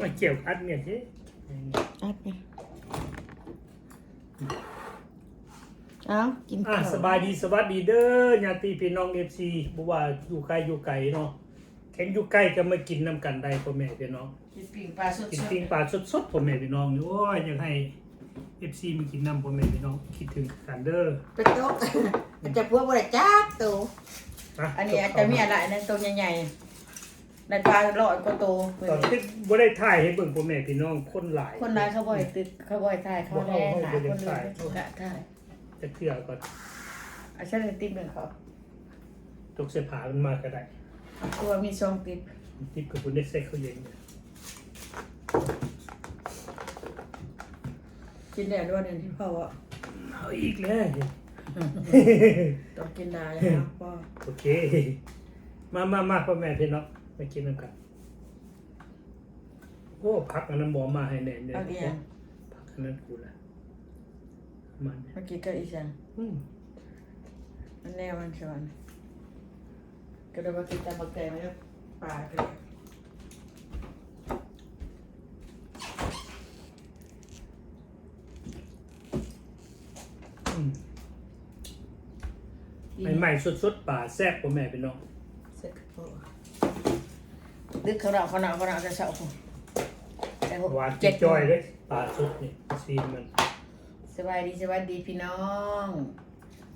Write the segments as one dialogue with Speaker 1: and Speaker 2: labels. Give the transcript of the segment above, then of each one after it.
Speaker 1: มาเกี่ยวอัดเนี่ยสิ
Speaker 2: อัดไงเอากิน
Speaker 1: อะ
Speaker 2: ข้าว
Speaker 1: สบายดีสวัสดีเด้อญาติพี่น้องเอฟซีบ่ว่าอยู่ไกลอยู่ไกลเนาะแข่งอยู่ใกล้ก็มากินน้ำกันได้พ่อแม่พี่น้อง
Speaker 2: กินปิ้งปลาสด
Speaker 1: กิน
Speaker 2: ๆ
Speaker 1: ปิ้งปลาสดๆพ่อแม่พี่น้องนี่โอ้ยอยากให้เอฟซีมากินน้ำพ่อแม่พี่น้องคิดถึงกันเด้อ
Speaker 2: ไปโต๊ะมันจะพวกบริจักตัว
Speaker 1: นะ
Speaker 2: อันนี้อาจจะมีอะไรนั่นตัวใหญ่ๆ นั่นปลาลอยก็โต
Speaker 1: ตอนที่บ่ได้ถ่ายให้เบิ่งพ่อแม่พี่น้องคนหลาย
Speaker 2: คนร้ายเขาบ่อยติดเขาบ่อยถ่ายเขาแน่หนาคนอื่นเขาถ่าย
Speaker 1: จะเทื่อก่อน
Speaker 2: อาฉันเลยติดเป็นเขา
Speaker 1: ตกเสื้อผ้ามันมาก็ได้
Speaker 2: ตัวมีช่องติด
Speaker 1: ติดกับคนได้ใส่เขาเย็นเนี่ย
Speaker 2: กินได้ด้วยเนี่ยที่พ่อว่า
Speaker 1: เอาอีกแล้ว
Speaker 2: ต้องกินได้นะพ่อ
Speaker 1: โอเค มามามาพ่อแม่พี่น้อง มากินน้ำกัน โอ้พักอันนั้นบอมาให้แน่เนี่ย
Speaker 2: เอาเดียว
Speaker 1: พักอันนั้นกูละมันเนี่ย
Speaker 2: เมื่อกี้ก็อีสัน
Speaker 1: อืม
Speaker 2: มันแน่มันชวนก็เลยมากินตามบักแตงแล้วปลาไปเลย
Speaker 1: อืมใหม่ๆสดๆป่าแซ่บพ่อแม่พี่น้อง
Speaker 2: เสร็จพ่อ ดึกเขาหนาวเขาหนาวเขาหนาวจะเสาผมแต่ผม
Speaker 1: หวาน
Speaker 2: เจ็ด
Speaker 1: จ้อยเลยป่าสดนี่ซีนมัน
Speaker 2: สบายดีสวัสดีพี่น้อง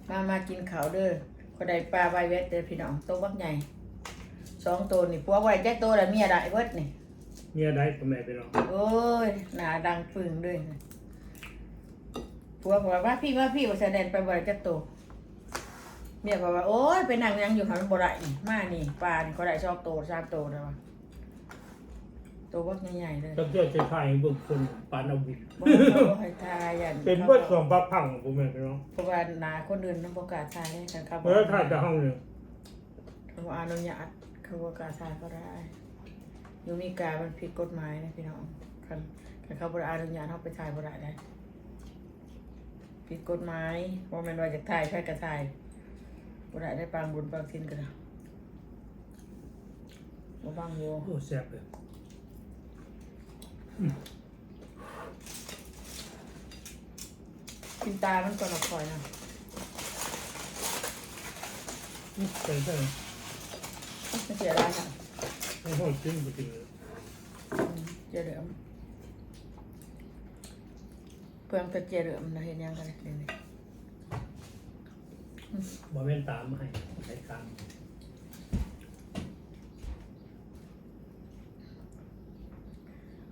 Speaker 2: มามากินข้าวเด้อก็ได้ปลาใบเวทเด้อพี่น้องตัวบักใหญ่สองตัวนี่ปัวไว้แค่ตัวละเมียได้เวิดนี่
Speaker 1: เนี่ยได้พ่อแม่พี่น้อง
Speaker 2: โอ้ย หนาดังปึงด้วยปัวบอกว่าพี่ว่าพี่ว่าแสดงไปบ่ได้แค่ตัวเมียบอกว่า โอ้ยไปนั่งยังอยู่หันบ่ได้นี่มานี่ปลานี่เขาได้ชอบโตสามโตแล้ววะ ตัวบักใหญ่ๆเลย
Speaker 1: แล้วเจ้าจะถ่ายให้เบิ่งคนปานเอาวิน
Speaker 2: บ่เขาให้ทายยัน
Speaker 1: เป็นเบิดสองพักพังพ่อแม่พี่น้อง
Speaker 2: เพราะว่าหนาคนอื่นน้ำประกล้าศทายได้แต่เขาบ
Speaker 1: เมื่อถ่ายแต่ห้องหนึ่ง
Speaker 2: เขาบอกอนุญาตเขาประกล้าศทายก็ได้อยู่มีกามันผิดกฎหมายนะพี่น้องคันคันเขาบริอนุญาตเขาไปถ่ายบ่ได้ได้ผิดกฎหมายว่าแมันว่าจะถ่ายแค่กระถ่ายบ่ได้ได้ปางบุญปางทินกันนะบ่บางโว
Speaker 1: โอ้แซ่บเลย
Speaker 2: กินตามันก่อนละคอยนะ
Speaker 1: อืมใส่ใส่
Speaker 2: ไม่เสียดายค่ะ
Speaker 1: ให้ห้อยขึ้นไปกินเลย
Speaker 2: อืมเจริญเพื่อนก็เจริญนะเห็นยังกันเลยเดี๋ยวนี้
Speaker 1: บ่แม่นตามมาให้ใช้ตาม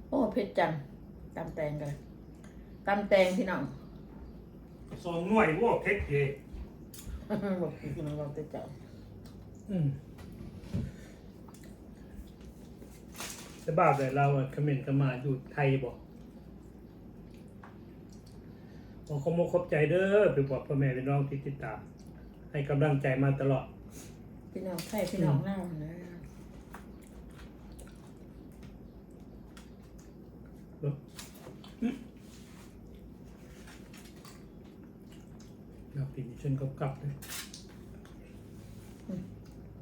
Speaker 2: โอ้เผ็ดจังตำแตงกันตำแตงพี่น้อง
Speaker 1: สองหน่วยว่าเพ็กเย
Speaker 2: บอกพี่น้องเราจะเจ้า
Speaker 1: อืมแต่บ้าแต่เราอะคอมเขมนต์กันมาอยู่ไทยบอกขอขอบคุณขอบใจเด้อไปบอกพ่อแม่พี่น้องที่ติดตาม ให้กำลังใจมาตลอด
Speaker 2: พี่น้องไทยพี่น้องเล่าวนะ
Speaker 1: อยากกินเช่นกับกับเลย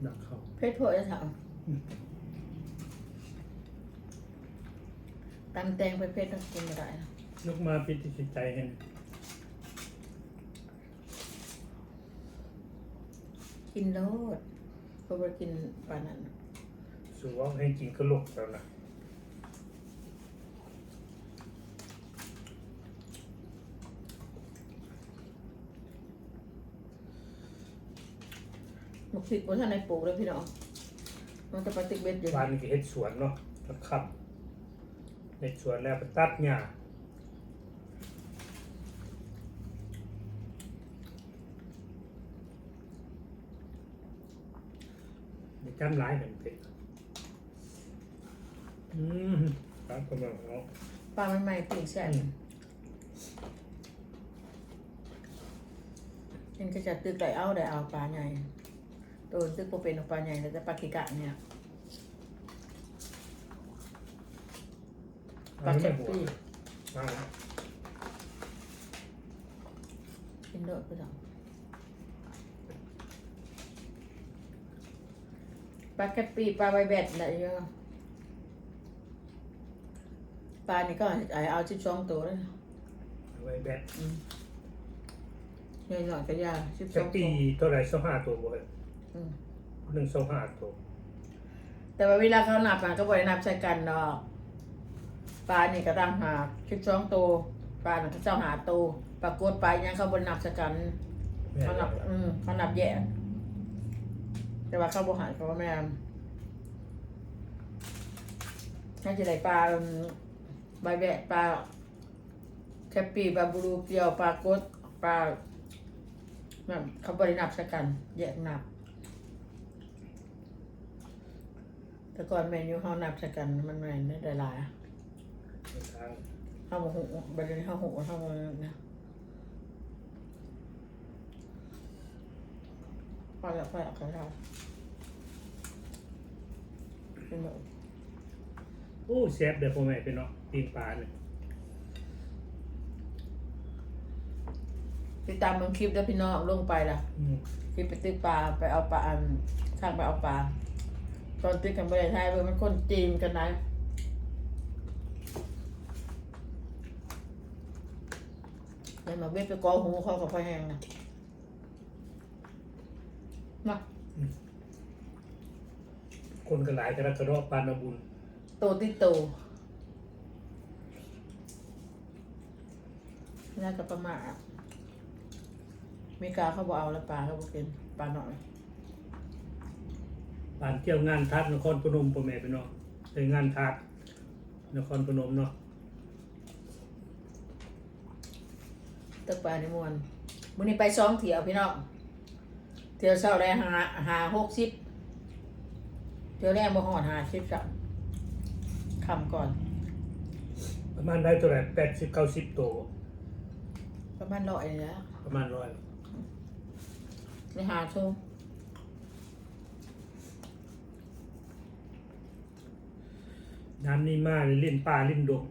Speaker 1: ดักเขา
Speaker 2: เพชรโพจะถามตำแตงไปเพชรต้องกินไม่ได้นะ
Speaker 1: ยกมาพิจิตใจให้
Speaker 2: กินโลดเพราะว่ากินปลานั้นน่ะ
Speaker 1: สูว่าให้กินกระโหลกแล้วนะ
Speaker 2: พริกบนท่านในปลูกเลยพี่น้องมันจะปฏิกเบ็ดอยู่
Speaker 1: บ้านนี้ก็เฮ็ดสวนเนาะตะค่ำเฮ็ดสวนแล้วไปตัดหญ้าไปจำร้ายกันเพ็ดอืมครับกำลังเอา
Speaker 2: ปลามันใหม่ปิ่งแซ่บเห็นก็จะตึกไก่เอาได้เอาปลาใหญ่ ตัวตึกโปเป็นเอาปลาใหญ่แล้วแต่ปลาขี้กะเนี่ยปลาแคปปี้
Speaker 1: เอา
Speaker 2: กินโดดไปสองปลาแคปปี้ปลาใบแบดอะไรเยอะปลานี่ก็เอาเอาสิบสองตัวเลย
Speaker 1: เอาไว้แบต
Speaker 2: อืมใหญ่หน่อยก็ยาสิบส
Speaker 1: จะ
Speaker 2: อง
Speaker 1: ปี
Speaker 2: ตัว
Speaker 1: เท่าไหร่สองห้าตัวบ่เอ้ย
Speaker 2: อืม
Speaker 1: หนึ่งสองห้าตัว
Speaker 2: แต่ว่าเวลาเขานับมันก็บ่ได้นับใส่กันดอกปลานี่ก็ตั้งหาสิบสองตัวปลานี่ก็เจ้าหาตัวปรากฏปลายังเขาบ่นับใส่กัน
Speaker 1: แม่
Speaker 2: เขานับอืมเขานับแยกแต่ว่าเขาบ่หารเขาว่าแม่นน่าจะได้ปลาอืมใบแบะปลาแคปปี้ปลาบูรูเกียวปลากดปลาแบบเขาบรินับใส่กันแยกนับ แต่ก่อนเมนูเขานับใส่กันมันแม่นได้หลาย
Speaker 1: ทาง
Speaker 2: ๆเขาบอกหูบัดนี้เขาหูเขาบอกนะพอแล้วพอแล้วก็ได้เป็นแบบ
Speaker 1: โอ้แซ่บเด้อพ่อแม่พี่น้องปีนปลาเนี่ย
Speaker 2: ติดตามเมืองคลิปด้วยพี่น้องลงไปล่ะ
Speaker 1: อืม
Speaker 2: คลิปไปตึกปลาไปเอาปลาอันช่างไปเอาปลา ตอนตึกกันไปไทยเบอร์มันคนจีนกันนะแล้วมาเบ็ดไปกอหูเขากับพ่อแห้งนะมา
Speaker 1: คนก็หลายกระกระรอกปานนาบุญ
Speaker 2: โตติดโตน่าจะประมาณอะมีกาเขาบอกเอาแล้วปลาเขาบอกกินปลาหน่อย
Speaker 1: ปานเที่ยวงานทัดนครพนมพ่อแม่พี่น้องไปงานทัดนครพนมเนาะ
Speaker 2: ตึกปลาในมวนมื้อนี้ไปสองเที่ยวพี่น้องเที่ยวเช้าได้หาหาหกสิบเที่ยวแรกบ่หอดหาสิบกับคำก่อน
Speaker 1: ประมาณได้เท่าไหร่แปดสิบเก้าสิบตัว
Speaker 2: ประมาณร้อยนี่แหล้ว
Speaker 1: ประมาณร้อย
Speaker 2: ในหาชม
Speaker 1: น้ำนี่มาเลยเล่นปลาเล่นดง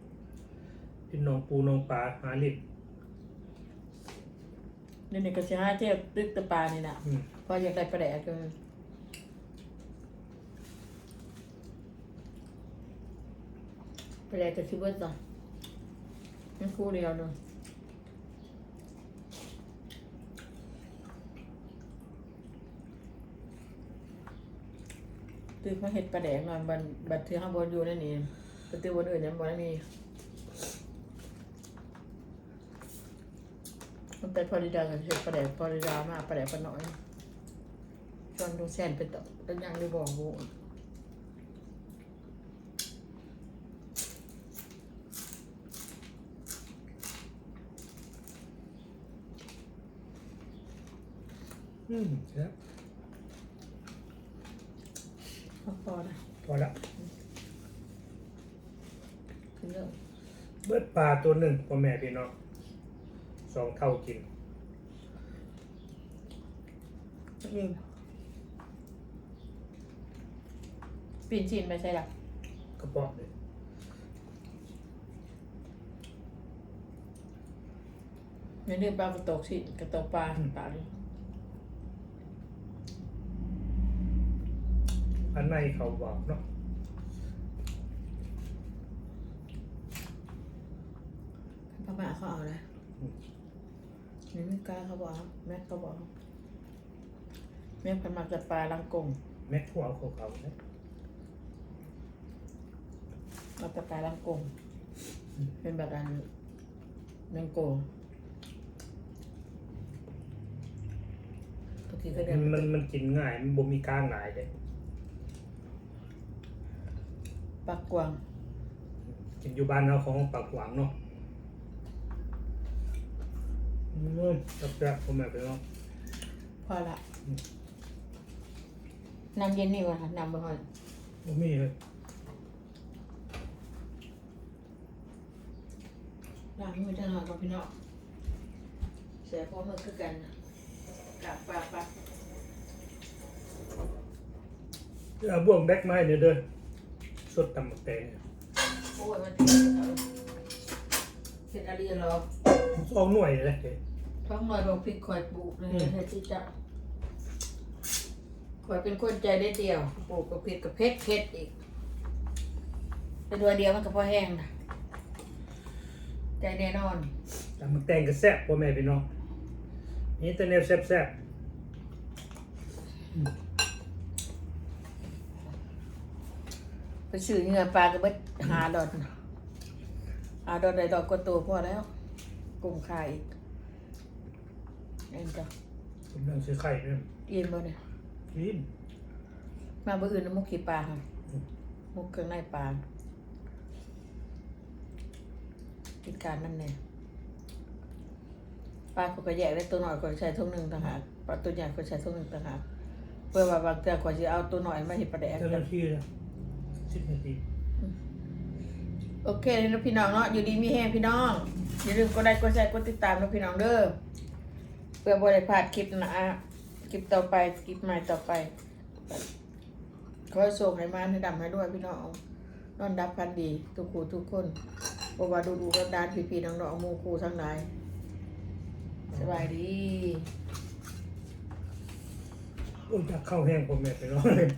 Speaker 1: เล่นหนองปูหนองปลาหาเล่น
Speaker 2: เดี๋ยวนี้ก็จะหาเที่ยวตึกตะปลานี่นะ
Speaker 1: อืม
Speaker 2: เพออยากได้ปลาแดกก็ปลาแดกก็ชิบเบิ้ลจ้ะนั่นคู่เดียวเนาะ ตื้อมาเห็ดปลาแดกหน่อยบันบันเทือข้างบนอยู่นั่นนี่แต่ตื้อบนอื่นยังบ่ได้มีมันไปพอดีดากับเห็ดปลาแดกพอดีดามากปลาแดกปลาน้อยจนดูแสนเป็นต่อเป็นยังได้บอกโว้
Speaker 1: อืมครับ
Speaker 2: พอพอนะ
Speaker 1: พอละ
Speaker 2: ถึงเรื่อง
Speaker 1: เบิดปลาตัวหนึ่งพ่อแม่พี่น้องสองเท่ากิน
Speaker 2: อืมปีนจีนไปใช่หรอก
Speaker 1: กระเพาะเลย
Speaker 2: ในเรื่องปลากระตกสิกระตกปลาปลาดิ
Speaker 1: อันในเขาบอกเนาะ
Speaker 2: พม่าเขาเอานะนี่ไม่กล้าเขาบอก แม็กเขาบอก แม็กพันมาจากปลาลังกง
Speaker 1: แม็กหัวเขาเขาเนี่ย
Speaker 2: มาจากปลาลังกง เป็นแบบอันแมงโกบางทีก็เดิ
Speaker 1: มันนมันมันกินง่าย มันบ่มีกลางหลายเลย
Speaker 2: ปลากวาง
Speaker 1: กินอยู่บ้านเราของปากหวังเนาะอืมจับจับพ่อแม่พี่น้อง
Speaker 2: พอละน้ำเย็นนี่วะน้ำบ่ฮอน
Speaker 1: บ่มีเลย
Speaker 2: ล้างมือจะหน่อยก่อนพี่น้องเสียพอมือคือกันนะกลับปลาปลา
Speaker 1: เอาบ่วงแบกไม้เนี่ยเด้อ สดตำบักแตงเนี่ย
Speaker 2: โอ้ยมันเผ็ดเอาเผ็ดอะไรเหรอ
Speaker 1: สองหน่วยเลย
Speaker 2: ท้องหน่อยบอกพริกคอยปลูกเลยเฮ็ดที่จะคอยเป็นคนใจได้เดียวปลูกกับพริกกับเพชรเพชรอีกแต่ตัวเดียวมันก็พอแห้งนะใจแน่นอน
Speaker 1: ตำบักแตงก็แซ่บพ่อแม่พี่น้องนี่แต่แนวแซ่บ
Speaker 2: ไซื้อเนื้อปลาก็เบิดหาดอนหาดอนได้ดอกก็โตพอแล้วกลุ่มขายอีกเอ็นจ้ะ
Speaker 1: ๆผมนั่งซื้อไข่เนี่ย
Speaker 2: กินบ่เนี่ย
Speaker 1: กิน
Speaker 2: มาเบออื่นน้ำมุกขี้ปลาค่ะมุกเครื่องในปลากินการนั่นเนี่ยปลาเขาก็แยกได้ตัวหน่อยก็ใช้ทุ่งหนึ่งต่างหากปลาตัวใหญ่ก็ใช้ทุ่งหนึ่งต่างหากเพื่อว่าบางเตือก็จะเอาตัวหน่อยมาเห็ดปลาแดก
Speaker 1: เจ้าหน้าที่นะ สิบนาที
Speaker 2: โอเคนะพี่น้องเนาะอยู่ดีมีแห้งพี่น้อง อย่าลืมกดไลค์กดแชร์กดติดตามนะพี่น้องเด้อเพื่อบริพลาดคลิปนะคลิปต่อไปคลิปใหม่ต่อไปขอให้ส่งให้มานให้ดำให้ด้วยพี่น้องนอนดับพันดีทุกครูทุกคนบว่าดูดูกันดานพี่พี่น้องน้องๆหมูครูทั้งหลายสบายดี
Speaker 1: โอ้ยอยากเข้าแห้งพ่อแม่พี่น้องเลย